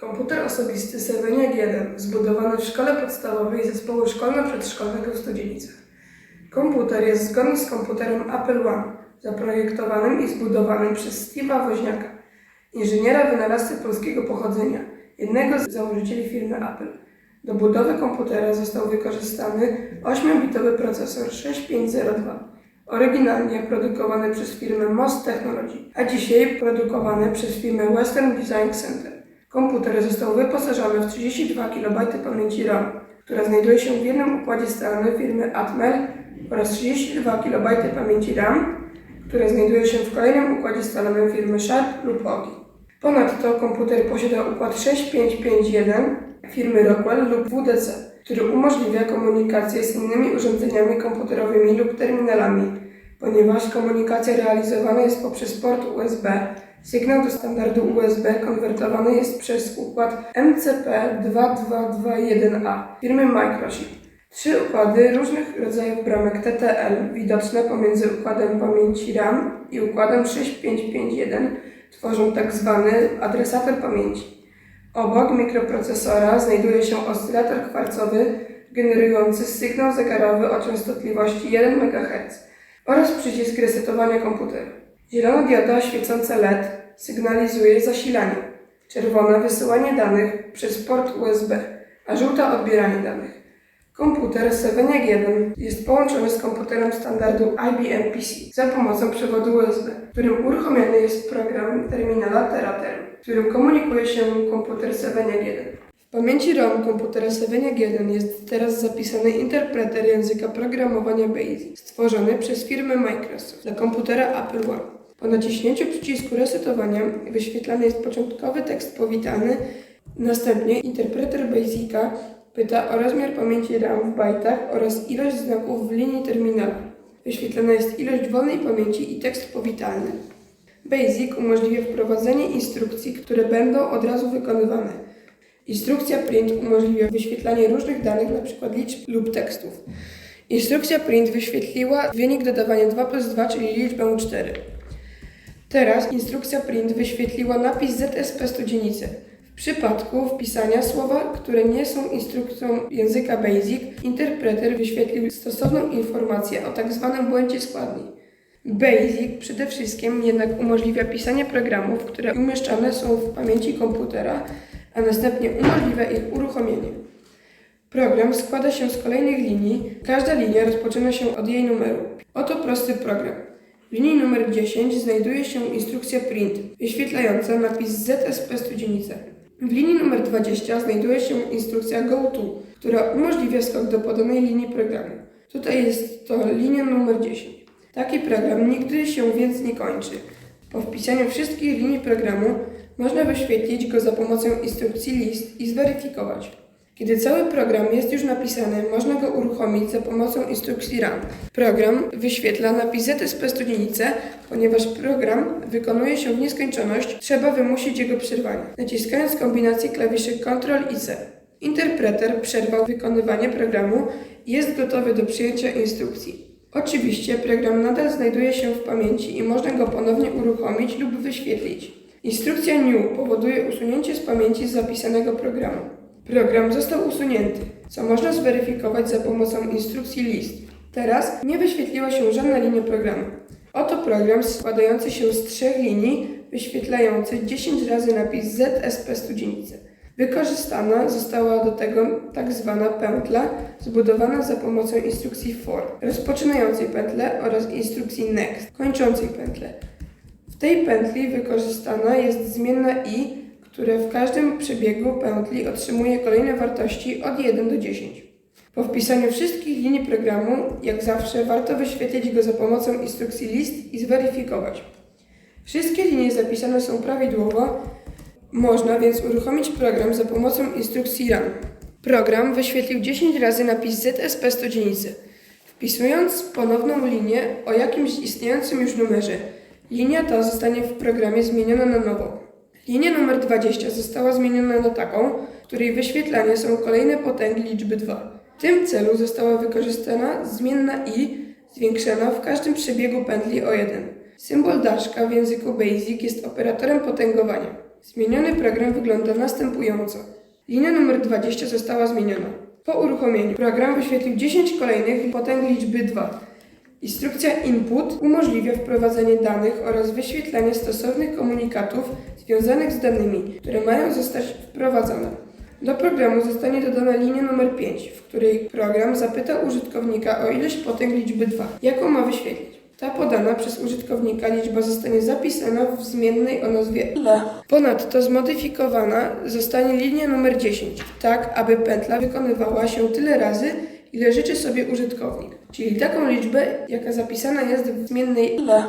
Komputer osobisty Seveniak 1 zbudowany w szkole podstawowej zespołu szkolno-przedszkolnego w Studzienicach. Komputer jest zgodny z komputerem Apple One, zaprojektowanym i zbudowanym przez Steve'a Woźniaka, inżyniera wynalazcy polskiego pochodzenia, jednego z założycieli firmy Apple. Do budowy komputera został wykorzystany 8-bitowy procesor 6502, oryginalnie produkowany przez firmę MOS Technology, a dzisiaj produkowany przez firmę Western Design Center. Komputer został wyposażony w 32 KB pamięci RAM, która znajduje się w jednym układzie scalnym firmy Atmel oraz 32 KB pamięci RAM, która znajduje się w kolejnym układzie scalnym firmy Sharp lub OGI. Ponadto komputer posiada układ 6551 firmy Rockwell lub WDC, który umożliwia komunikację z innymi urządzeniami komputerowymi lub terminalami, ponieważ komunikacja realizowana jest poprzez port USB. Sygnał do standardu USB konwertowany jest przez układ MCP2221A firmy Microchip. Trzy układy różnych rodzajów bramek TTL widoczne pomiędzy układem pamięci RAM i układem 6551 tworzą tak zwany adresator pamięci. Obok mikroprocesora znajduje się oscylator kwarcowy generujący sygnał zegarowy o częstotliwości 1 MHz oraz przycisk resetowania komputera. Zielona dioda świecąca LED sygnalizuje zasilanie, czerwona wysyłanie danych przez port USB, a żółta odbieranie danych. Komputer Seveniak 1 jest połączony z komputerem standardu IBM PC za pomocą przewodu USB, którym uruchomiony jest program terminala TeraTerm, w którym komunikuje się komputer Seveniak 1. W pamięci ROM komputera Seveniak 1 jest teraz zapisany interpreter języka programowania BASIC, stworzony przez firmę Microsoft dla komputera Apple One. Po naciśnięciu przycisku resetowania wyświetlany jest początkowy tekst powitalny, następnie interpreter BASICa pyta o rozmiar pamięci RAM w bajtach oraz ilość znaków w linii terminala. Wyświetlana jest ilość wolnej pamięci i tekst powitalny. BASIC umożliwia wprowadzenie instrukcji, które będą od razu wykonywane. Instrukcja print umożliwia wyświetlanie różnych danych, np. liczb lub tekstów. Instrukcja print wyświetliła wynik dodawania 2 plus 2, czyli liczbę 4. Teraz instrukcja print wyświetliła napis ZSP studzienicy. W przypadku wpisania słowa, które nie są instrukcją języka BASIC, interpreter wyświetlił stosowną informację o tzw. błędzie składni. BASIC przede wszystkim jednak umożliwia pisanie programów, które umieszczane są w pamięci komputera, a następnie umożliwia ich uruchomienie. Program składa się z kolejnych linii, każda linia rozpoczyna się od jej numeru. Oto prosty program. W linii numer 10 znajduje się instrukcja print, wyświetlająca napis ZSP studzienica. W linii numer 20 znajduje się instrukcja GoTo, która umożliwia skok do podanej linii programu. Tutaj jest to linia numer 10. Taki program nigdy się więc nie kończy. Po wpisaniu wszystkich linii programu można wyświetlić go za pomocą instrukcji list i zweryfikować. Kiedy cały program jest już napisany, można go uruchomić za pomocą instrukcji run. Program wyświetla napis ZSP studienice, ponieważ program wykonuje się w nieskończoność, trzeba wymusić jego przerwanie, naciskając kombinację klawiszy Ctrl i C. Interpreter przerwał wykonywanie programu i jest gotowy do przyjęcia instrukcji. Oczywiście program nadal znajduje się w pamięci i można go ponownie uruchomić lub wyświetlić. Instrukcja new powoduje usunięcie z pamięci zapisanego programu. Program został usunięty, co można zweryfikować za pomocą instrukcji list. Teraz nie wyświetliła się żadna linia programu. Oto program składający się z trzech linii, wyświetlający 10 razy napis ZSP Studzienice. Wykorzystana została do tego tak zwana pętla zbudowana za pomocą instrukcji for, rozpoczynającej pętlę oraz instrukcji next, kończącej pętlę. W tej pętli wykorzystana jest zmienna i, które w każdym przebiegu pętli otrzymuje kolejne wartości od 1 do 10. Po wpisaniu wszystkich linii programu, jak zawsze, warto wyświetlić go za pomocą instrukcji list i zweryfikować. Wszystkie linie zapisane są prawidłowo, można więc uruchomić program za pomocą instrukcji run. Program wyświetlił 10 razy napis ZSP studzienicy. Wpisując ponowną linię o jakimś istniejącym już numerze, linia ta zostanie w programie zmieniona na nową. Linia numer 20 została zmieniona na taką, której wyświetlane są kolejne potęgi liczby 2. W tym celu została wykorzystana zmienna i zwiększona w każdym przebiegu pętli o 1. Symbol daszka w języku BASIC jest operatorem potęgowania. Zmieniony program wygląda następująco. Linia numer 20 została zmieniona. Po uruchomieniu program wyświetlił 10 kolejnych potęg liczby 2. Instrukcja input umożliwia wprowadzenie danych oraz wyświetlanie stosownych komunikatów związanych z danymi, które mają zostać wprowadzone. Do programu zostanie dodana linia numer 5, w której program zapyta użytkownika o ilość potęg liczby 2, jaką ma wyświetlić. Ta podana przez użytkownika liczba zostanie zapisana w zmiennej o nazwie ile. Ponadto zmodyfikowana zostanie linia numer 10, tak aby pętla wykonywała się tyle razy, ile życzy sobie użytkownik, czyli taką liczbę, jaka zapisana jest w zmiennej ile.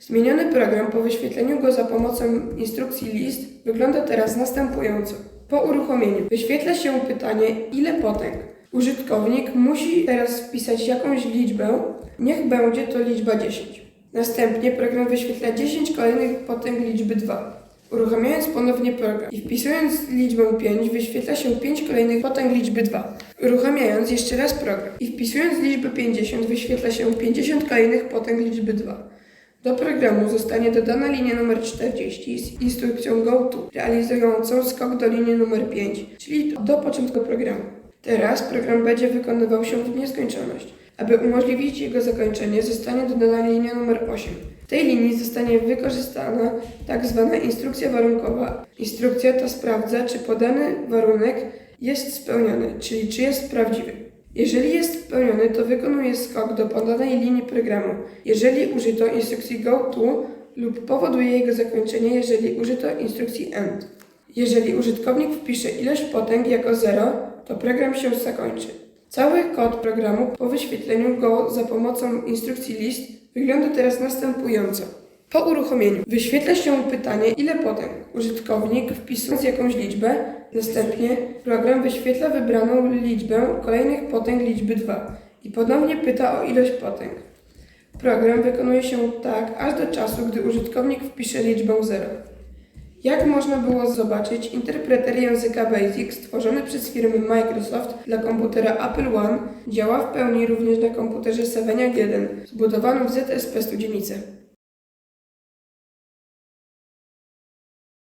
Zmieniony program po wyświetleniu go za pomocą instrukcji list wygląda teraz następująco. Po uruchomieniu wyświetla się pytanie ile potęg. Użytkownik musi teraz wpisać jakąś liczbę, niech będzie to liczba 10. Następnie program wyświetla 10 kolejnych potęg liczby 2. Uruchamiając ponownie program i wpisując liczbę 5 wyświetla się 5 kolejnych potęg liczby 2. Uruchamiając jeszcze raz program i wpisując liczbę 50 wyświetla się 50 kolejnych potęg liczby 2. Do programu zostanie dodana linia numer 40 z instrukcją GoTo, realizującą skok do linii numer 5, czyli do początku programu. Teraz program będzie wykonywał się w nieskończoność. Aby umożliwić jego zakończenie, zostanie dodana linia numer 8. W tej linii zostanie wykorzystana tak zwana instrukcja warunkowa. Instrukcja ta sprawdza, czy podany warunek jest spełniony, czyli czy jest prawdziwy. Jeżeli jest spełniony, to wykonuje skok do podanej linii programu, jeżeli użyto instrukcji GoTo lub powoduje jego zakończenie, jeżeli użyto instrukcji END. Jeżeli użytkownik wpisze ilość potęg jako 0, to program się zakończy. Cały kod programu po wyświetleniu go za pomocą instrukcji list wygląda teraz następująco. Po uruchomieniu wyświetla się pytanie ile potęg. Użytkownik wpisując jakąś liczbę, następnie program wyświetla wybraną liczbę kolejnych potęg liczby 2 i ponownie pyta o ilość potęg. Program wykonuje się tak aż do czasu, gdy użytkownik wpisze liczbę 0. Jak można było zobaczyć, interpreter języka BASIC stworzony przez firmę Microsoft dla komputera Apple One działa w pełni również na komputerze Saveniak 1 zbudowanym w ZSP Studzienice.